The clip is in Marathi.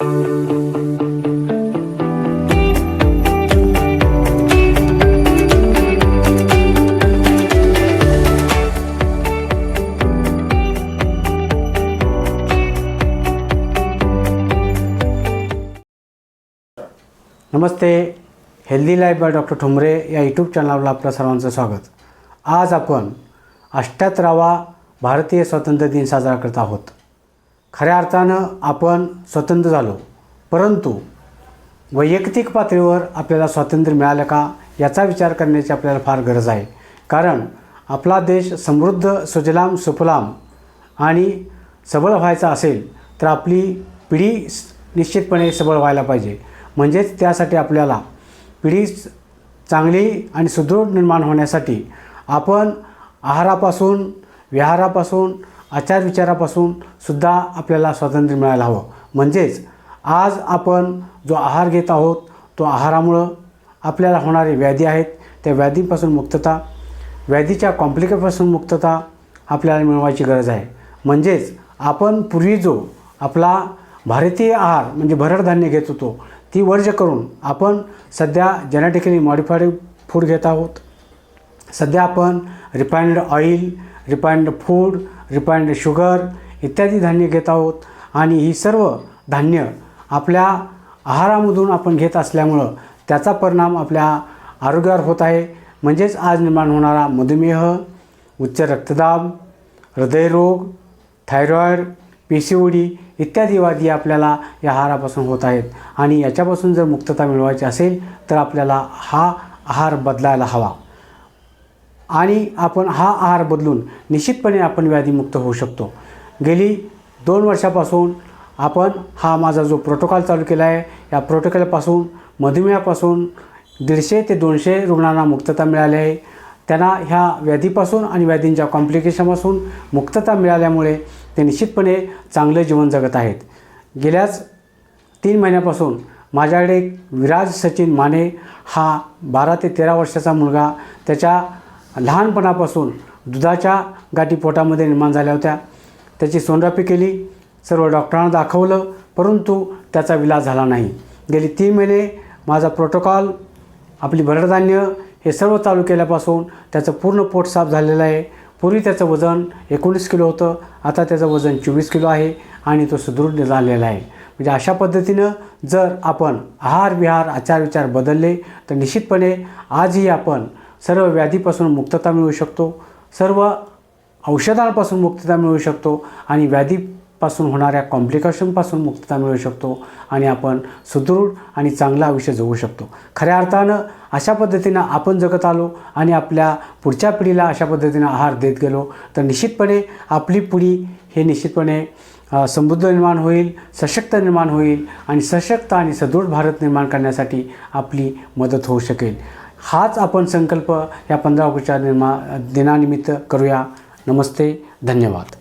Namaste healthy life by doctor Thumre या यूट्यूब चॅनलला आपलं सर्वांचं स्वागत. आज आपण अष्ट्याहत्तरावा भारतीय स्वातंत्र्य दिन साजरा करत आहोत. खऱ्या अर्थानं आपण स्वतंत्र झालो. परंतु वैयक्तिक पातळीवर आपल्याला स्वातंत्र्य मिळालं का याचा विचार करण्याची आपल्याला फार गरज आहे. कारण आपला देश समृद्ध सुजलाम सुफलाम आणि सबळ व्हायचा असेल तर आपली पिढी निश्चितपणे सबळ व्हायला पाहिजे. म्हणजेच त्यासाठी आपल्याला पिढी चांगली आणि सुदृढ निर्माण होण्यासाठी आपण आहारापासून विहारापासून आचार सुद्धा आपल्याला स्वातंत्र्य मिळायला हवं. म्हणजेच आज आपण जो आहार घेत आहोत तो आहारामुळं आपल्याला होणारे व्याधी आहेत त्या व्याधींपासून मुक्तता व्याधीच्या कॉम्प्लिकेपासून मुक्तता आपल्याला मिळवायची गरज आहे. म्हणजेच आपण पूर्वी जो आपला भारतीय आहार म्हणजे भरड धान्य घेत होतो ती वर्ज करून आपण सध्या जेनेटिकली मॉडिफाईड फूड घेत आहोत. सध्या आपण refined oil refined food refined sugar इत्यादी धान्य घेत आहोत. आणि ही सर्व धान्य आपल्या आहारामधून आपण घेत असल्यामुळं त्याचा परिणाम आपल्या आरोग्यावर होत आहे. म्हणजेच आज निर्माण होणारा मधुमेह उच्च रक्तदाब हृदयरोग thyroid P C O D इत्यादी व्याधी आपल्याला या आहारापासून होत आहेत. आणि याच्यापासून जर मुक्तता मिळवायची असेल तर आपल्याला हा आहार बदलायला हवा. आणि आपण हा आहार बदलून निश्चितपणे आपण व्याधीमुक्त होऊ शकतो. गेली दोन वर्षापासून आपण हा माझा जो प्रोटोकॉल चालू केला आहे या प्रोटोकॉलपासून मधुमेहापासून दीडशे ते दोनशे रुग्णांना मुक्तता मिळाली आहे. त्यांना ह्या व्याधीपासून आणि व्याधींच्या कॉम्प्लिकेशनपासून मुक्तता मिळाल्यामुळे ते निश्चितपणे चांगलं जीवन जगत आहेत. गेल्याच तीन महिन्यापासून माझ्याकडे विराज सचिन माने हा बारा ते तेरा वर्षाचा मुलगा त्याच्या लहानपणापासून दुधाच्या गाठी पोटामध्ये निर्माण झाल्या होत्या. त्याची सोनरापी केली सर्व डॉक्टरांना दाखवलं परंतु त्याचा विलाज झाला नाही. गेली तीन महिने माझा प्रोटोकॉल आपली भरडधान्य हे सर्व चालू केल्यापासून त्याचं पूर्ण पोट साफ झालेलं आहे. पूर्वी त्याचं वजन एकोणीस किलो होतं आता त्याचं वजन चोवीस किलो आहे आणि तो सुदृढ झालेला आहे. म्हणजे अशा पद्धतीनं जर आपण आहार विहार आचार विचार बदलले तर निश्चितपणे आजही आपण सर्व व्याधीपासून मुक्तता मिळू शकतो सर्व औषधांपासून मुक्तता मिळू शकतो आणि व्याधीपासून होणाऱ्या कॉम्प्लिकेशनपासून मुक्तता मिळू शकतो आणि आपण सुदृढ आणि चांगलं आयुष्य जगू शकतो. खऱ्या अर्थानं अशा पद्धतीनं आपण जगत आलो आणि आपल्या पुढच्या पिढीला अशा पद्धतीनं आहार देत गेलो तर निश्चितपणे आपली पिढी हे निश्चितपणे समृद्ध निर्माण होईल सशक्त निर्माण होईल आणि सशक्त आणि सदृढ भारत निर्माण करण्यासाठी आपली मदत होऊ शकेल. हाच आपण संकल्प या पंधरा ऑगस्टच्या निर्मा दिनानिमित्त करूया. नमस्ते धन्यवाद.